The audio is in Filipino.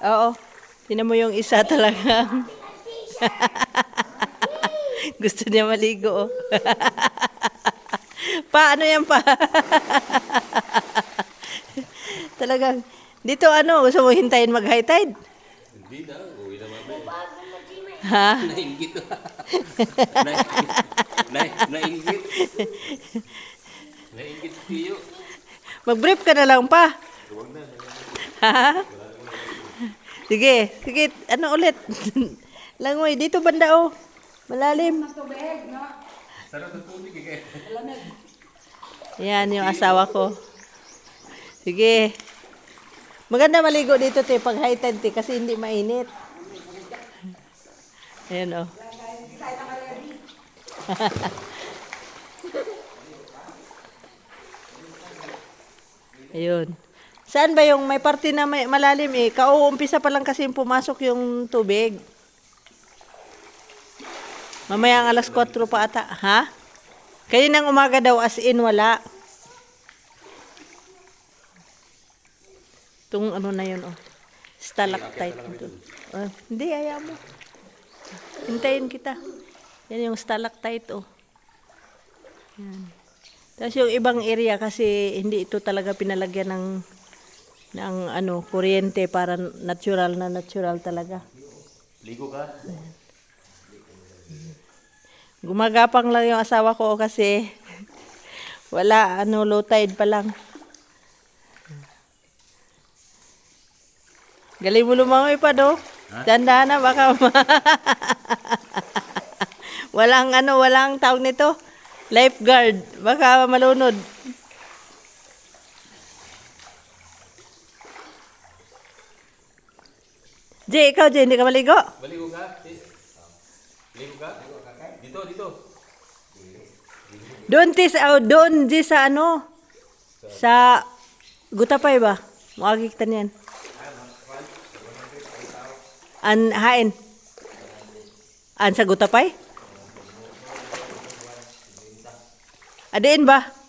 Oo. Tinan mo yung isa talaga. Gusto niya maligo. oh. pa, ano yan pa? Talagang, dito ano, gusto mo hintayin mag-high tide? Hindi na, uwi na mamaya. Ha? Nainggit. Nainggit. Na- Nainggit. Nainggit tiyo. Mag-brief ka na lang pa. Ha? Sige, sige, ano ulit? Langoy, dito banda oh. Malalim. Sarap ng tubig eh. Yan yung asawa ko. Sige. Maganda maligo dito te pag high tide te kasi hindi mainit. Ayan oh. Ayun. Saan ba yung may parte na may malalim eh? Kauumpisa pa lang kasi pumasok yung tubig. Mamaya ang alas 4 pa ata. Ha? Kaya nang umaga daw as in wala. Itong ano na yun oh. Stalactite. Oh, hindi, ayaw mo. Hintayin kita. Yan yung stalactite oh. Yan. Tapos yung ibang area kasi hindi ito talaga pinalagyan ng ng ano, kuryente para natural na natural talaga. Ligo ka? Gumagapang lang yung asawa ko kasi wala ano low tide pa lang. Galing mo lumangoy pa do. Tanda na baka ma- walang ano, walang tawag nito. Lifeguard. Baka malunod. Jay, ikaw Jay, hindi ka maligo? Maligo ka? Eh, Ligo ka? Dito, dito. Doon tis, oh, doon di sa ano, sa Gutapay ba? Muagi kita niyan. An hain. An sa Gutapay? Adiin ba?